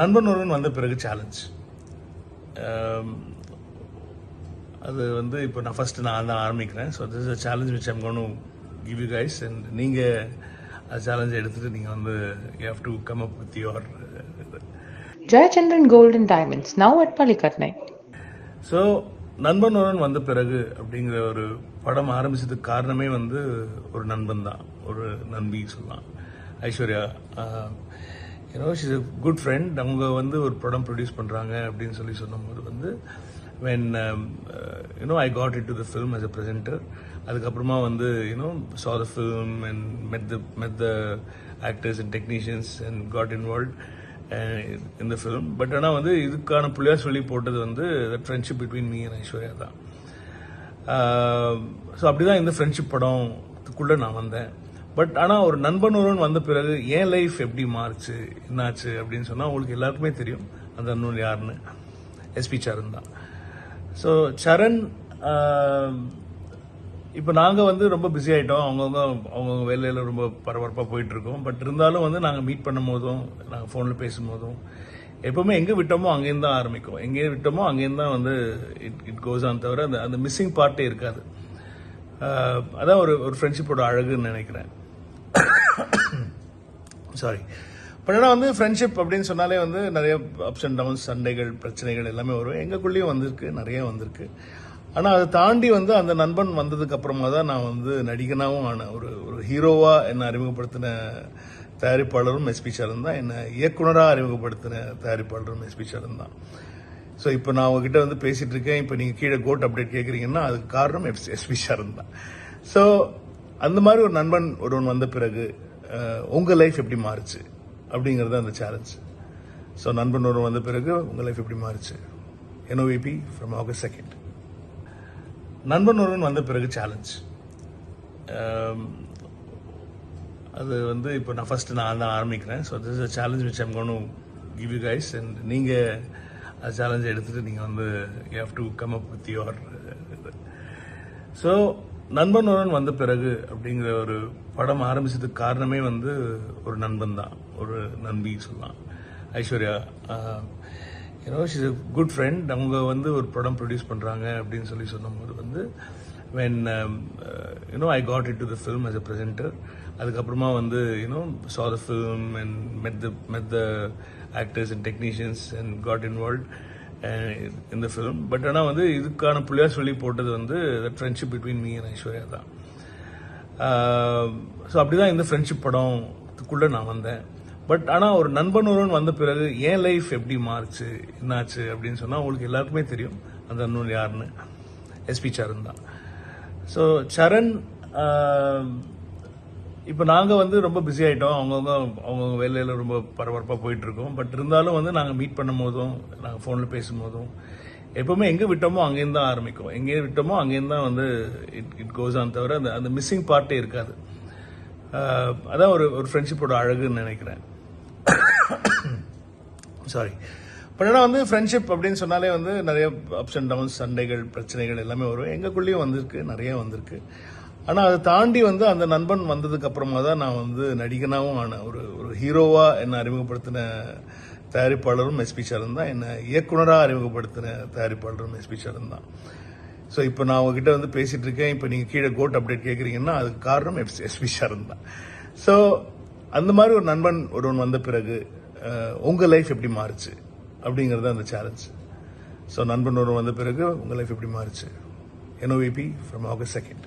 நண்பன் ஒருவன் வந்த பிறகு சேலஞ்ச் அது வந்து இப்போ நான் ஃபஸ்ட்டு நான் தான் ஆரம்பிக்கிறேன். So this a challenge which I'm gonna give you guys and நீங்கள் அந்த சேலஞ்சை எடுத்துகிட்டு நீங்கள் வந்து you have to come up with your Jayachandran Gold and Diamonds, now at Palikatnai. So நண்பன் ஒருவன் வந்த பிறகு அப்படிங்கிற ஒரு படம் ஆரம்பிச்சதுக்கு காரணமே வந்து ஒரு நண்பன் தான். ஒரு நண்பி சொல்லலாம். Aishwarya you know she's a good friend அவங்க வந்து ஒரு படம் ப்ரொடியூஸ் பண்ணுறாங்க அப்படின்னு சொல்லி சொன்னபோது வந்து when you know I got it to the film as a presenter அதுக்கப்புறமா வந்து you know saw the film and met the met the actors and technicians and got involve இந்த ஃபிலிம் பட் ஆனால் வந்து இதுக்கான புள்ளியாக சொல்லி போட்டது வந்து friendship between me and Aishwarya தான். Uh, ஸோ அப்படி தான் இந்த ஃப்ரெண்ட்ஷிப் படம்க்குள்ளே நான் வந்தேன். பட் ஆனால் ஒரு நண்பன் ஒருவன் வந்த பிறகு என் லைஃப் எப்படி மாறுச்சு? என்னாச்சு? அப்படின்னு சொன்னால் உங்களுக்கு எல்லாருக்குமே தெரியும். அந்த அண்ணன் யாருன்னு. எஸ்பி சரண் தான். ஸோ சரண் இப்போ நாங்கள் வந்து ரொம்ப பிஸி ஆகிட்டோம் அவங்கவுங்க அவங்கவுங்க வேலையில் ரொம்ப பரபரப்பாக போயிட்டுருக்கோம். பட் இருந்தாலும் வந்து நாங்கள் மீட் பண்ணும் போதும் நாங்கள் ஃபோனில் பேசும்போதும் எப்பவுமே எங்கே விட்டோமோ அங்கேருந்து தான் ஆரம்பிக்கும். எங்கே விட்டோமோ அங்கேருந்து தான் வந்து இட் இட் கோஸ் ஆன் தவிர அந்த அந்த மிஸ்ஸிங் பார்ட்டே இருக்காது. அதான் ஒரு ஒரு ஃப்ரெண்ட்ஷிப்போட அழகுன்னு நினைக்கிறேன். சாரி பட் ஆனால் வந்து ஃப்ரெண்ட்ஷிப் அப்படின்னு சொன்னாலே வந்து நிறைய அப்ஸ் அண்ட் டவுன்ஸ் சண்டைகள் பிரச்சனைகள் எல்லாமே வரும். எங்களுக்குள்ளேயும் வந்திருக்கு நிறைய வந்திருக்கு. ஆனால் அதை தாண்டி வந்து அந்த நண்பன் வந்ததுக்கு அப்புறமா தான் நான் வந்து நடிகனாகவும் ஆனேன். ஒரு ஒரு ஹீரோவாக என்னை அறிமுகப்படுத்தின தயாரிப்பாளரும் எஸ்பி சரண் தான். என்னை இயக்குனராக அறிமுகப்படுத்தின தயாரிப்பாளரும் எஸ்பி சரண் தான். ஸோ இப்போ நான் உங்ககிட்ட வந்து பேசிகிட்டு இருக்கேன். இப்போ நீங்கள் கீழே கோட் அப்டேட் கேட்குறீங்கன்னா அதுக்கு காரணம் எஸ் எஸ்பி சரண் தான். ஸோ அந்த மாதிரி ஒரு நண்பன் ஒருவன் வந்த பிறகு உங்கள் லைஃப் எப்படி மாறுச்சு? அப்படிங்கிறது அந்த சேலஞ்ச் ஸோ நண்பன் ஒருவன் வந்த பிறகு உங்கள் லைஃப் எப்படி மாறுச்சு? என்ஓவிபி ஃப்ரம் ஆகஸ்ட் செகண்ட் நண்பன் ஒருவன் வந்த பிறகு சேலஞ்ச் அது வந்து இப்போ நான் ஃபஸ்ட்டு நான் தான் ஆரம்பிக்கிறேன். So this a challenge which I'm gonna give you guys and நீங்கள் அந்த சேலஞ்சை எடுத்துகிட்டு நீங்கள் வந்து you have to come up with your so நண்பனுடன் வந்த பிறகு அப்படிங்கிற ஒரு படம் ஆரம்பிச்சதுக்கு காரணமே வந்து ஒரு நண்பன் தான். ஒரு நம்பி சொல்லலாம். Aishwarya you know she's a good friend அவங்க வந்து ஒரு படம் ப்ரொடியூஸ் பண்ணுறாங்க அப்படின்னு சொல்லி சொன்னபோது வந்து when you know I got it to the film as a presenter அதுக்கப்புறமா வந்து you know saw the film and met the met the actors and technicians and got involve இந்த ஃபிலிம் பட் ஆனால் வந்து இதுக்கான புள்ளியார் சொல்லி போட்டது வந்து friendship between me and Aishwarya தான். ஸோ அப்படி தான் இந்த ஃப்ரெண்ட்ஷிப் படத்துக்குள்ளே நான் வந்தேன். பட் ஆனால் ஒரு நண்பன் ஒருவன் வந்த பிறகு என் லைஃப் எப்படி மாறுச்சு என்னாச்சு அப்படின்னு சொன்னால் உங்களுக்கு எல்லாருக்குமே தெரியும். அந்த அண்ணன் யாருன்னு. எஸ்பி சரண் தான். ஸோ சரண் இப்போ நாங்கள் வந்து ரொம்ப பிஸி ஆகிட்டோம் அவங்கவுங்க அவங்கவுங்க வேலையில் ரொம்ப பரபரப்பாக போயிட்டுருக்கோம். பட் இருந்தாலும் வந்து நாங்கள் மீட் பண்ணும் போதும் நாங்கள் ஃபோனில் பேசும்போதும் எப்போவுமே எங்கே விட்டோமோ அங்கேருந்து தான் ஆரம்பிக்கும். எங்கே விட்டோமோ அங்கேருந்து தான் வந்து இட் இட் கோஸ் ஆன் தவிர அந்த அந்த மிஸ்ஸிங் பார்ட்டே இருக்காது. அதான் ஒரு ஒரு ஃப்ரெண்ட்ஷிப்போட அழகுன்னு நினைக்கிறேன். சாரி பட் ஆனால் வந்து ஃப்ரெண்ட்ஷிப் அப்படின்னு சொன்னாலே வந்து நிறைய அப்ஸ் அண்ட் டவுன்ஸ் சண்டைகள் பிரச்சனைகள் எல்லாமே வரும். எங்களுக்குள்ளேயும் வந்திருக்கு நிறைய வந்திருக்கு. ஆனால் அதை தாண்டி வந்து அந்த நண்பன் வந்ததுக்கு அப்புறமா தான் நான் வந்து நடிகனாகவும் ஆனேன் ஒரு ஒரு ஹீரோவாக என்னை அறிமுகப்படுத்தின தயாரிப்பாளரும் எஸ்பி சரண் தான். என்னை இயக்குனராக அறிமுகப்படுத்தின தயாரிப்பாளரும் எஸ்பி சரண் தான். ஸோ இப்போ நான் உங்ககிட்ட வந்து பேசிட்டு இருக்கேன். இப்போ நீங்கள் கீழே கோட் அப்டேட் கேட்குறீங்கன்னா அதுக்கு காரணம் எஸ் எஸ்பி சரண் தான். ஸோ அந்த மாதிரி ஒரு நண்பன் ஒருவன் வந்த பிறகு உங்கள் உங்க லைஃப் எப்படி மாறுச்சு? அப்படிங்கிறது அந்த சேலஞ்ச் ஸோ நண்பன் ஒருவன் வந்த பிறகு உங்க லைஃப் எப்படி மாறுச்சு? NOVP from August second